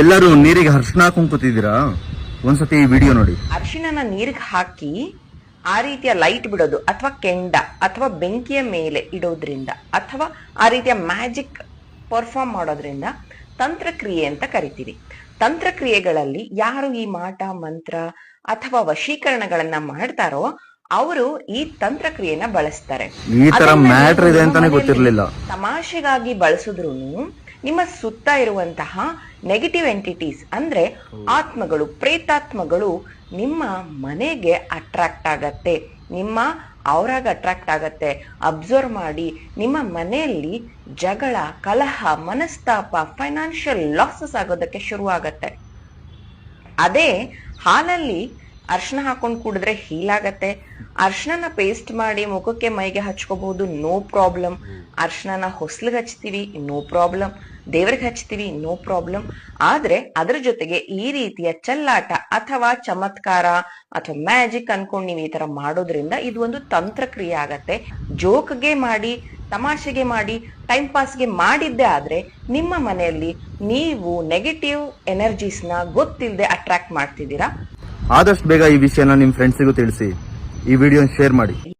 ಎಲ್ಲರೂ ನೀರಿಗೆ ಅರ್ಶನ ಹಾಕೊಂಡ್ಕೊತಿದ್ದೀರಾ ಒಂದ್ಸತಿ ಈ ವಿಡಿಯೋ ನೋಡಿ. ಅರಿಶಿಣನ ನೀರಿಗೆ ಹಾಕಿ ಆ ರೀತಿಯ ಲೈಟ್ ಬಿಡೋದು ಅಥವಾ ಕೆಂಡ ಅಥವಾ ಬೆಂಕಿಯ ಮೇಲೆ ಇಡೋದ್ರಿಂದ ಅಥವಾ ಆ ರೀತಿಯ ಮ್ಯಾಜಿಕ್ ಪರ್ಫಾರ್ಮ್ ಮಾಡೋದ್ರಿಂದ ತಂತ್ರಕ್ರಿಯೆ ಅಂತ ಕರಿತೀವಿ. ತಂತ್ರಕ್ರಿಯೆಗಳಲ್ಲಿ ಯಾರು ಈ ಮಾಟ ಮಂತ್ರ ಅಥವಾ ವಶೀಕರಣಗಳನ್ನ ಮಾಡ್ತಾರೋ ಅವರು ಈ ತಂತ್ರಕ್ರಿಯೆನ ಬಳಸ್ತಾರೆ. ಈ ತರ ಮ್ಯಾಟರ್ ಇದೆ ಅಂತಾನೆ ಗೊತ್ತಿರ್ಲಿಲ್ಲ. ತಮಾಷೆಗಾಗಿ ಬಳಸಿದ್ರು ನಿಮ್ಮ ಸುತ್ತ ಇರುವಂತಹ ನೆಗೆಟಿವ್ ಎಂಟಿಟೀಸ್ ಅಂದ್ರೆ ಆತ್ಮಗಳು ಪ್ರೇತಾತ್ಮಗಳು ನಿಮ್ಮ ಮನೆಗೆ ಅಟ್ರಾಕ್ಟ್ ಆಗತ್ತೆ. ನಿಮ್ಮ ಅವರಾಗ ಅಟ್ರಾಕ್ಟ್ ಆಗತ್ತೆ. ಅಬ್ಸರ್ವ್ ಮಾಡಿ ನಿಮ್ಮ ಮನೆಯಲ್ಲಿ ಜಗಳ ಕಲಹ ಮನಸ್ತಾಪ ಫೈನಾನ್ಷಿಯಲ್ ಲಾಸಸ್ ಆಗೋದಕ್ಕೆ ಶುರು ಆಗತ್ತೆ ಅದೇ ಹಾಲಲ್ಲಿ ಅರ್ಶನ ಹಾಕೊಂಡು ಕುಡಿದ್ರೆ ಹೀಲ್ ಆಗತ್ತೆ. ಅರ್ಶನನ ಪೇಸ್ಟ್ ಮಾಡಿ ಮುಖಕ್ಕೆ ಮೈಗೆ ಹಚ್ಕೋಬಹುದು ನೋ ಪ್ರಾಬ್ಲಮ್ ಅರ್ಶನನ ಹೊಸ್ಲಿಗೆ ಹಚ್ತೀವಿ ನೋ ಪ್ರಾಬ್ಲಮ್ ದೇವ್ರಿಗೆ ಹಚ್ತೀವಿ ನೋ ಪ್ರಾಬ್ಲಮ್ ಆದ್ರೆ ಅದ್ರ ಜೊತೆಗೆ ಈ ರೀತಿಯ ಚಲ್ಲಾಟ ಅಥವಾ ಚಮತ್ಕಾರ ಅಥವಾ ಮ್ಯಾಜಿಕ್ ಅನ್ಕೊಂಡು ನೀವು ಈ ತರ ಮಾಡೋದ್ರಿಂದ ಇದು ಒಂದು ತಂತ್ರಕ್ರಿಯೆ ಆಗತ್ತೆ. ಜೋಕ್ಗೆ ಮಾಡಿ, ತಮಾಷೆಗೆ ಮಾಡಿ ಟೈಮ್ ಪಾಸ್ಗೆ ಮಾಡಿದ್ದೆ ಆದ್ರೆ ನಿಮ್ಮ ಮನೆಯಲ್ಲಿ ನೀವು ನೆಗೆಟಿವ್ ಎನರ್ಜೀಸ್ನ ಗೊತ್ತಿಲ್ಲದೆ ಅಟ್ರಾಕ್ಟ್ ಮಾಡ್ತಿದ್ದೀರಾ? ಆದಷ್ಟು ಬೇಗ ಈ ವಿಷಯನ ನಿಮ್ಮ ಫ್ರೆಂಡ್ಸಿಗೂ ತಿಳಿಸಿ. ಈ ವಿಡಿಯೋ ಶೇರ್ ಮಾಡಿ.